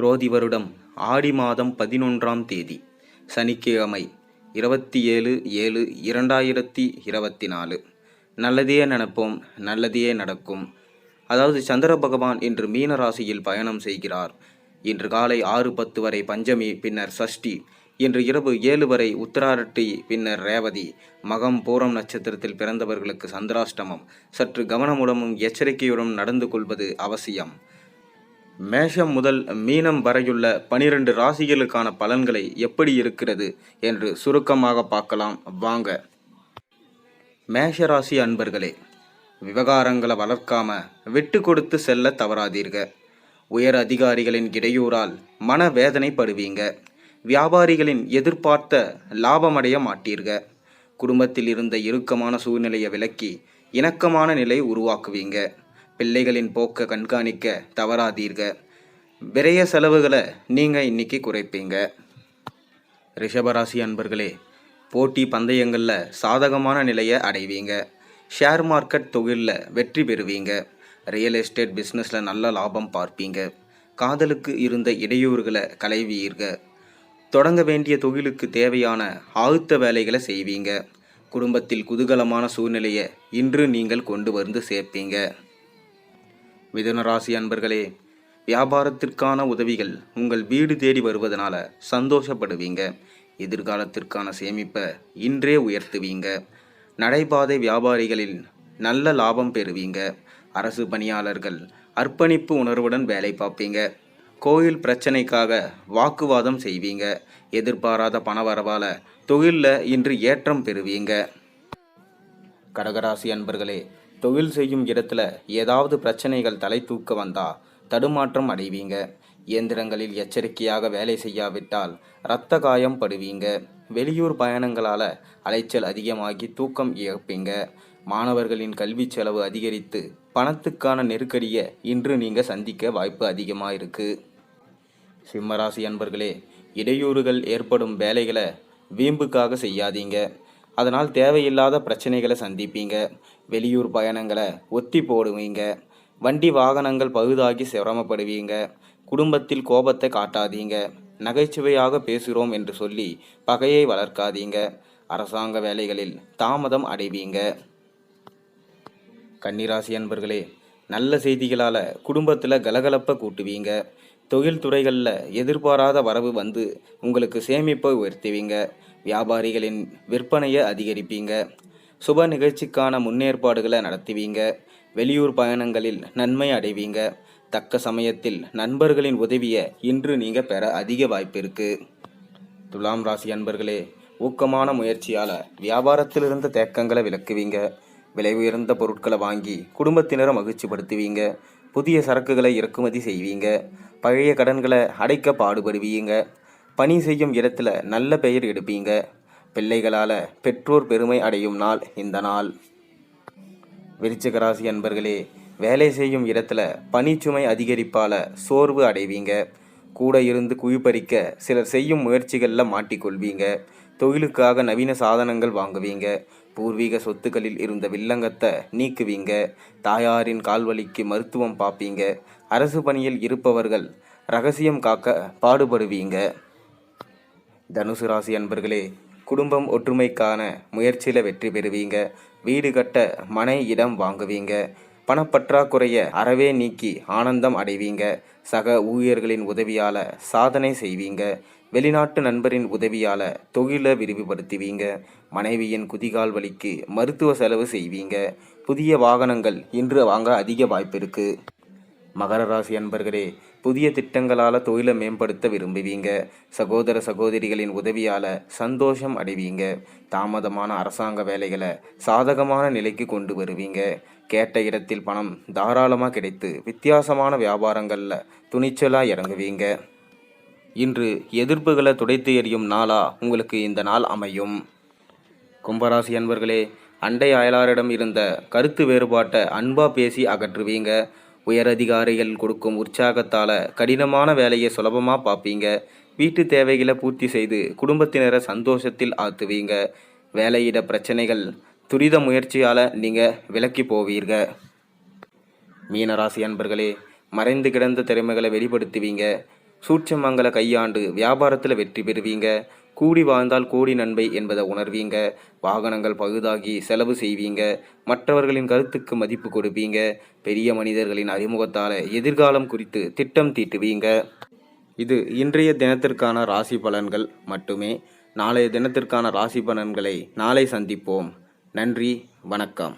குரோதி வருடம் ஆடி மாதம் பதினொன்றாம் தேதி சனிக்கிழமை இருபத்தி ஏழு ஏழு இரண்டாயிரத்தி இருபத்தி நாலு நல்லதையே நினைப்போம் நல்லதையே நடக்கும். அதாவது சந்திர பகவான் இன்று மீன ராசியில் பயணம் செய்கிறார். இன்று காலை ஆறு பத்து வரை பஞ்சமி பின்னர் சஷ்டி இன்று இரவு ஏழு வரை உத்தராரட்டி பின்னர் ரேவதி. மகம் பூரம் நட்சத்திரத்தில் பிறந்தவர்களுக்கு சந்திராஷ்டமம். சற்று கவனமுடனும் எச்சரிக்கையுடன் நடந்து கொள்வது அவசியம். மேஷம் முதல் மீனம் வரையுள்ள பனிரெண்டு ராசிகளுக்கான பலன்களை எப்படி இருக்கிறது என்று சுருக்கமாக பார்க்கலாம். வாங்க. மேஷ ராசி அன்பர்களே விவகாரங்களை வளர்க்காம விட்டு கொடுத்து செல்ல தவறாதீர்க உயர் அதிகாரிகளின் இடையூறால் மனவேதனைப்படுவீங்க வியாபாரிகளின் எதிர்பார்த்த லாபமடைய மாட்டீர்க குடும்பத்தில் இருந்த இறுக்கமான சூழ்நிலையை விலக்கி இணக்கமான நிலை உருவாக்குவீங்க. பிள்ளைகளின் போக்கை கண்காணிக்க தவறாதீர்க விரைய செலவுகளை நீங்கள் இன்னைக்கு குறைப்பீங்க. ரிஷபராசி அன்பர்களே போட்டி பந்தயங்களில் சாதகமான நிலையை அடைவீங்க. ஷேர் மார்க்கெட் தொழிலில் வெற்றி பெறுவீங்க. ரியல் எஸ்டேட் பிஸ்னஸில் நல்ல லாபம் பார்ப்பீங்க. காதலுக்கு இருந்த இடையூறுகளை களைவீர்க தொடங்க வேண்டிய தொழிலுக்கு தேவையான ஆழ்த்த வேலைகளை செய்வீங்க. குடும்பத்தில் குதூகலமான சூழ்நிலையை இன்று நீங்கள் கொண்டு வந்து சேர்ப்பீங்க. மிதுன ராசி அன்பர்களே வியாபாரத்திற்கான உதவிகள் உங்கள் வீடு தேடி வருவதனால சந்தோஷப்படுவீங்க. எதிர்காலத்திற்கான சேமிப்பை இன்றே உயர்த்துவீங்க. நடைபாதை வியாபாரிகளில் நல்ல லாபம் பெறுவீங்க. அரசு பணியாளர்கள் அர்ப்பணிப்பு உணர்வுடன் வேலை பார்ப்பீங்க. கோயில் பிரச்சனைக்காக வாக்குவாதம் செய்வீங்க. எதிர்பாராத பணவரவால் தொழிலில் இன்று ஏற்றம் பெறுவீங்க. கடகராசி அன்பர்களே தொழில் செய்யும் இடத்துல ஏதாவது பிரச்சனைகள் தலை தூக்க வந்தால் தடுமாற்றம் அடைவீங்க. இயந்திரங்களில் எச்சரிக்கையாக வேலை செய்யாவிட்டால் இரத்த காயம் படுவீங்க. வெளியூர் பயணங்களால் அலைச்சல் அதிகமாகி தூக்கம் இழப்பீங்க. மாணவர்களின் கல்வி செலவு அதிகரித்து பணத்துக்கான நெருக்கடியை இன்று நீங்கள் சந்திக்க வாய்ப்பு அதிகமாக இருக்குது சிம்மராசி அன்பர்களே இடையூறுகள் ஏற்படும் வேலைகளை வீம்புக்காக செய்யாதீங்க. அதனால் தேவையில்லாத பிரச்சனைகளை சந்திப்பீங்க. வெளியூர் பயணங்களை ஒத்தி போடுவீங்க. வண்டி வாகனங்கள் பழுதாகி சிரமப்படுவீங்க. குடும்பத்தில் கோபத்தை காட்டாதீங்க. நகைச்சுவையாக பேசுகிறோம் என்று சொல்லி பகையை வளர்க்காதீங்க. அரசாங்க வேலைகளில் தாமதம் அடைவீங்க. கன்னிராசி அன்பர்களே நல்ல செய்திகளால் குடும்பத்தில் கலகலப்பை கூட்டுவீங்க. தொழில் துறைகளில் எதிர்பாராத வரவு வந்து உங்களுக்கு சேமிப்பை உயர்த்துவீங்க. வியாபாரிகளின் விற்பனையை அதிகரிப்பீங்க. சுப நிகழ்ச்சிக்கான முன்னேற்பாடுகளை நடத்துவீங்க. வெளியூர் பயணங்களில் நன்மை அடைவீங்க. தக்க சமயத்தில் நண்பர்களின் உதவியை இன்று நீங்கள் பெற அதிக வாய்ப்பு இருக்குது துலாம் ராசி அன்பர்களே ஊக்கமான முயற்சியால் வியாபாரத்திலிருந்த தேக்கங்களை விளக்குவீங்க விலை உயர்ந்த பொருட்களை வாங்கி குடும்பத்தினரை மகிழ்ச்சிப்படுத்துவீங்க. புதிய சரக்குகளை இறக்குமதி செய்வீங்க. பழைய கடன்களை அடைக்க பாடுபடுவீங்க. பணி செய்யும் இடத்துல நல்ல பெயர் எடுப்பீங்க. பிள்ளைகளால் பெற்றோர் பெருமை அடையும் நாள் இந்த நாள். விருச்சிகராசி அன்பர்களே வேலை செய்யும் இடத்துல பணிச்சுமை அதிகரிப்பால் சோர்வு அடைவீங்க. கூட இருந்து குவிப்பறிக்க சிலர் செய்யும் முயற்சிகளில் மாட்டிக்கொள்வீங்க. தொழிலுக்காக நவீன சாதனங்கள் வாங்குவீங்க. பூர்வீக சொத்துக்களில் இருந்த வில்லங்கத்தை நீக்குவீங்க. தாயாரின் கால்வலிக்கு மருத்துவம் பார்ப்பீங்க. அரசு பணியில் இருப்பவர்கள் ரகசியம் காக்க பாடுபடுவீங்க. தனுசு ராசி அன்பர்களே குடும்பம் ஒற்றுமைக்கான முயற்சியில் வெற்றி பெறுவீங்க. வீடு கட்ட மனை இடம் வாங்குவீங்க. பணப்பற்றாக்குறைய அறவே நீக்கி ஆனந்தம் அடைவீங்க. சக ஊழியர்களின் உதவியால் சாதனை செய்வீங்க. வெளிநாட்டு நண்பரின் உதவியால் தொழிலை விரிவுபடுத்துவீங்க. மனைவியின் குதிகால் வலிக்கு மருத்துவ செலவு செய்வீங்க. புதிய வாகனங்கள் இன்று வாங்க அதிக வாய்ப்பு இருக்குது மகர ராசி அன்பர்களே புதிய திட்டங்களால் தொழிலை மேம்படுத்த விரும்புவீங்க. சகோதர சகோதரிகளின் உதவியால் சந்தோஷம் அடைவீங்க. தாமதமான அரசாங்க வேலைகளை சாதகமான நிலைக்கு கொண்டு வருவீங்க. கேட்ட இடத்தில் பணம் தாராளமாக கிடைத்து வித்தியாசமான வியாபாரங்களில் துணிச்சலாக இறங்குவீங்க. இன்று எதிர்ப்புகளை துடைத்து எறியும் நாளா உங்களுக்கு இந்த நாள் அமையும். கும்பராசி அன்பர்களே அண்டை அயலாரிடம் இருந்த கருத்து வேறுபாட்டை அன்பா பேசி அகற்றுவீங்க. உயரதிகாரிகள் கொடுக்கும் உற்சாகத்தால் கடினமான வேலையை சுலபமாக பார்ப்பீங்க வீட்டு தேவைகளை பூர்த்தி செய்து குடும்பத்தினரை சந்தோஷத்தில் ஆத்துவீங்க வேலையிட பிரச்சனைகள் துரித முயற்சியால் நீங்கள் விலக்கி போவீங்க. மீனராசி அன்பர்களே மறைந்து கிடந்த திறமைகளை வெளிப்படுத்துவீங்க. சூட்சமங்களை கையாண்டு வியாபாரத்தில் வெற்றி பெறுவீங்க. கூடி வாழ்ந்தால் கோடி நன்மை என்பதை உணர்வீங்க. வாகனங்கள் பகுதாகி செலவு செய்வீங்க. மற்றவர்களின் கருத்துக்கு மதிப்பு கொடுப்பீங்க. பெரிய மனிதர்களின் அறிமுகத்தால் எதிர்காலம் குறித்து திட்டம் தீட்டுவீங்க. இது இன்றைய தினத்திற்கான ராசி பலன்கள் மட்டுமே. நாளைய தினத்திற்கான ராசி பலன்களை நாளை சந்திப்போம். நன்றி வணக்கம்.